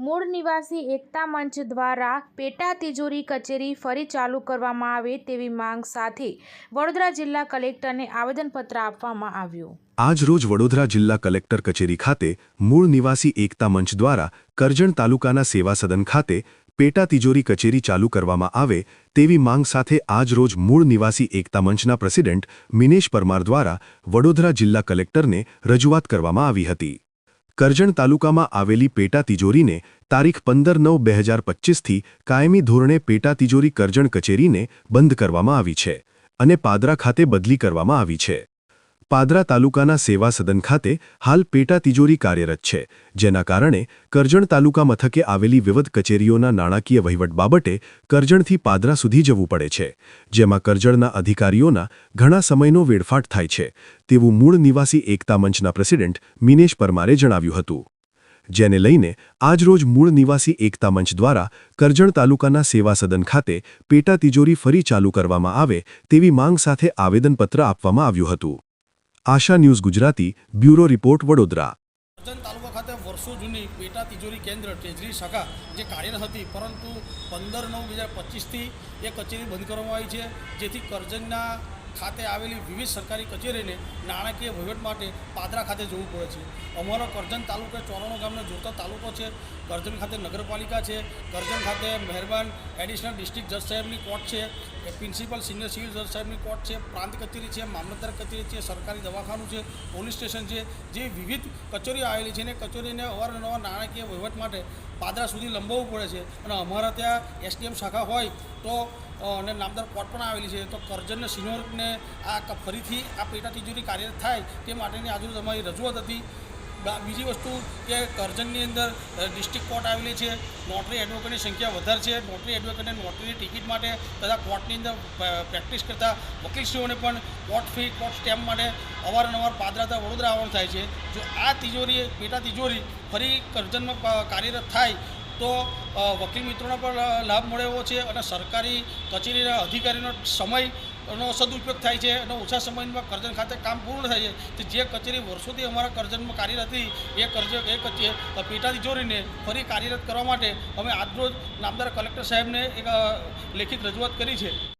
મૂળ નિવાસી એકતા મંચ દ્વારા પેટા તિજોરી કચેરી ફરી ચાલુ કરવામાં આવે તેવી માંગ સાથે વડોદરા જિલ્લા કલેક્ટરને આવેદનપત્ર આપવામાં આવ્યું. આજ રોજ વડોદરા જિલ્લા કલેક્ટર કચેરી ખાતે મૂળ નિવાસી એકતા મંચ દ્વારા કરજણ તાલુકાના સેવા સદન ખાતે પેટા તિજોરી કચેરી ચાલુ કરવામાં આવે તેવી માંગ સાથે આજ રોજ મૂળ નિવાસી એકતા મંચના પ્રેસિડેન્ટ મિનેશ પરમાર દ્વારા વડોદરા જિલ્લા કલેક્ટરને રજૂઆત કરવામાં આવી હતી. કરજણ તાલુકામાં આવેલી પેટા તિજોરીને તારીખ પંદર નવ બે હજાર પચ્ચીસથી કાયમી ધોરણે પેટા તિજોરી કરજણ કચેરીને બંધ કરવામાં આવી છે અને પાદરા ખાતે બદલી કરવામાં આવી છે. પાદરા તાલુકાના સેવા સદન ખાતે હાલ પેટા તિજોરી કાર્યરત છે, જેના કારણે કરજણ તાલુકા મથકે આવેલી વિવિધ કચેરીઓના નાણાકીય વહીવટ બાબતે કરજણથી પાદરા સુધી જવું પડે છે, જેમાં કરજણના અધિકારીઓના ઘણા સમયનો વેડફાટ થાય છે, તેવું મૂળ નિવાસી એકતા મંચના પ્રેસિડેન્ટ મિનેશ પરમારે જણાવ્યું હતું. જેને લઈને આજરોજ મૂળ નિવાસી એકતા મંચ દ્વારા કરજણ તાલુકાના સેવા સદન ખાતે પેટા તિજોરી ફરી ચાલુ કરવામાં આવે તેવી માંગ સાથે આવેદનપત્ર આપવામાં આવ્યું હતું. Asha news Gujarati, bureau report Vadodara. તાલુકા ખાતે વર્ષો જૂની પેટા તિજોરી કેન્દ્ર ટ્રેઝરી શાખા, જે કાર્યરત હતી, પરંતુ પંદર નવ બે હજાર પચીસથી એ કચેરી બંધ કરવામાં આવી છે, જેથી કરજણના ખાતે આવેલી વિવિધ સરકારી કચેરીને નાણાકીય વહીવટ માટે પાદરા ખાતે જવું પડે છે. અમારો કરજણ તાલુકો ચોરાણું ગામનો જોડતો તાલુકો છે, કરજણ ખાતે નગરપાલિકા છે, કરજણ ખાતે મહેરબાન એડિશનલ ડિસ્ટ્રિક્ટ જજ સાહેબની કોર્ટ છે પ્રિન્સિપલ સિનિયર સિવિલ જજ સાહેબની કોર્ટ છે, પ્રાંત કચેરી છે, મામલતદાર કચેરી છે, સરકારી દવાખાનું છે, પોલીસ સ્ટેશન છે, જે વિવિધ કચેરીઓ આવેલી છે ને કચેરીને અવારનવાર નાણાકીય વહીવટ માટે પાદરા સુધી લંબાવવું પડે છે. અને અમારા ત્યાં એસડીએમ શાખા હોય તો અને નામદાર કોર્ટ પણ આવેલી છે. તો કરજણને સિનિયરને આ ફરીથી આ પેટા તિજોરી કાર્યરત થાય તે માટેની આજુ અમારી રજૂઆત હતી. બીજી વસ્તુ કે કરજણની અંદર ડિસ્ટ્રિક્ટ કોર્ટ આવેલી છે. નોટરી એડવોકેટની સંખ્યા વધારે છે. નોટરી એડવોકેટને નોટરીની ટિકિટ માટે તથા કોર્ટની અંદર પ્રેક્ટિસ કરતા વકીલશ્રીઓને પણ કોર્ટ ફી કોર્ટ સ્ટેમ્પ માટે અવારનવાર પાદરાતા વડોદરા આવવાનું થાય છે. જો આ તિજોરી પેટા તિજોરી ફરી કરજણમાં કાર્યરત થાય તો વકીલ મિત્રોને પણ લાભ મળે એવો છે અને સરકારી કચેરીના અધિકારીનો સમયનો સદુપયોગ થાય છે અને ઓછા સમયમાં કરજણ ખાતે કામ પૂર્ણ થાય છે. જે કચેરી વર્ષોથી અમારા કરજણમાં કાર્યરત હતી, એ કરજ, એ કચે પેટા તિજોરીને ફરી કાર્યરત કરવા માટે અમે આજરોજ નામદાર કલેક્ટર સાહેબને એક લેખિત રજૂઆત કરી છે.